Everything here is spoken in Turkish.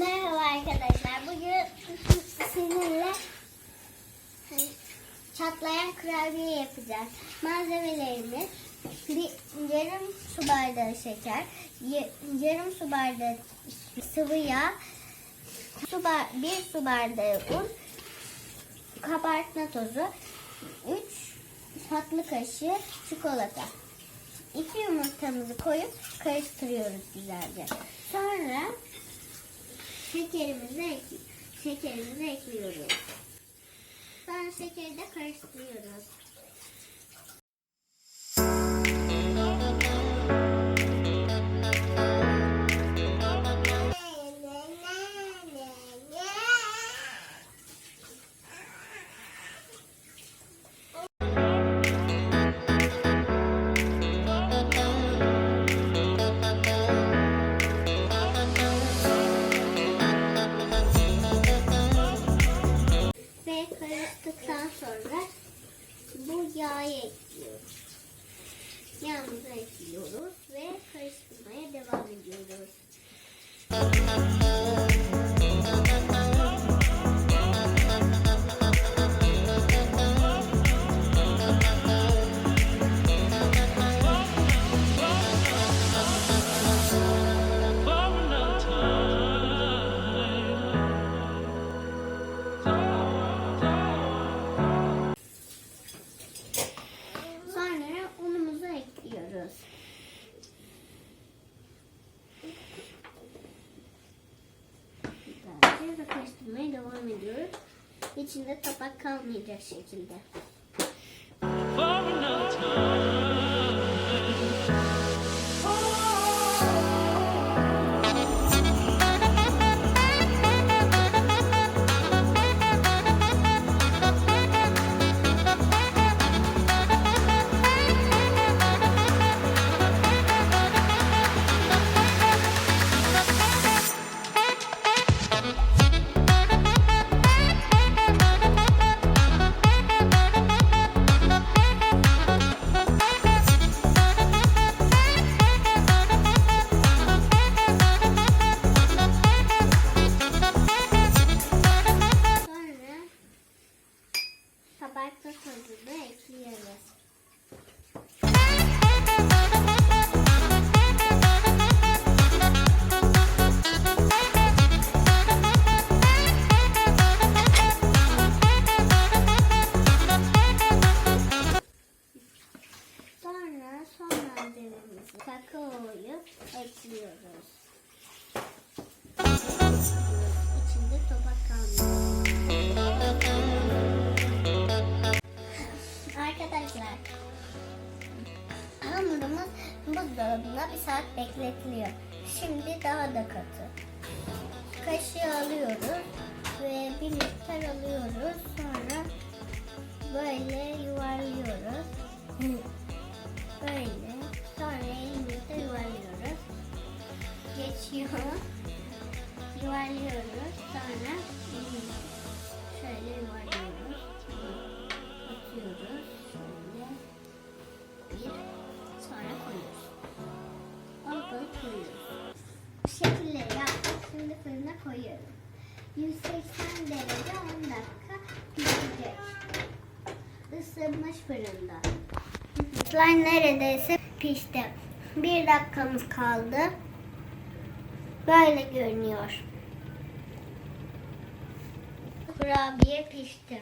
Merhaba arkadaşlar. Bugün sizinle çatlayan kurabiye yapacağız. Malzemelerimiz bir yarım su bardağı şeker, yarım su bardağı sıvı yağ, su bir su bardağı un, kabartma tozu, 3 tatlı kaşığı çikolata. İki yumurtamızı koyup karıştırıyoruz güzelce. Sonra şekerimizi, ek şekerimizi ekliyoruz. Sonra şekeri de karıştırıyoruz. Karıştıktan sonra bu yağı ekliyoruz. Yağımızı ekliyoruz ve karıştırmaya devam Güzelce ve karıştırmaya devam ediyoruz. İçinde tabak kalmayacak şekilde. Kabartma tozunu ekliyoruz. Sonra son malzememizi kakaoyu ekliyoruz. İçinde topak kalmıyor. Hamurumuz buzdolabında bir saat bekletiliyor. Şimdi daha da katı. Kaşığı alıyoruz ve bir miktar alıyoruz. Sonra böyle yuvarlıyoruz. Böyle. Sonra elimizde yuvarlıyoruz. Geçiyor. Yuvarlıyoruz. Sonra şöyle yuvarlıyoruz. Atıyoruz. 180 derece 10 dakika pişecek. Isınmış fırında. Slime neredeyse pişti. Bir dakikamız kaldı. Böyle görünüyor. Kurabiye pişti.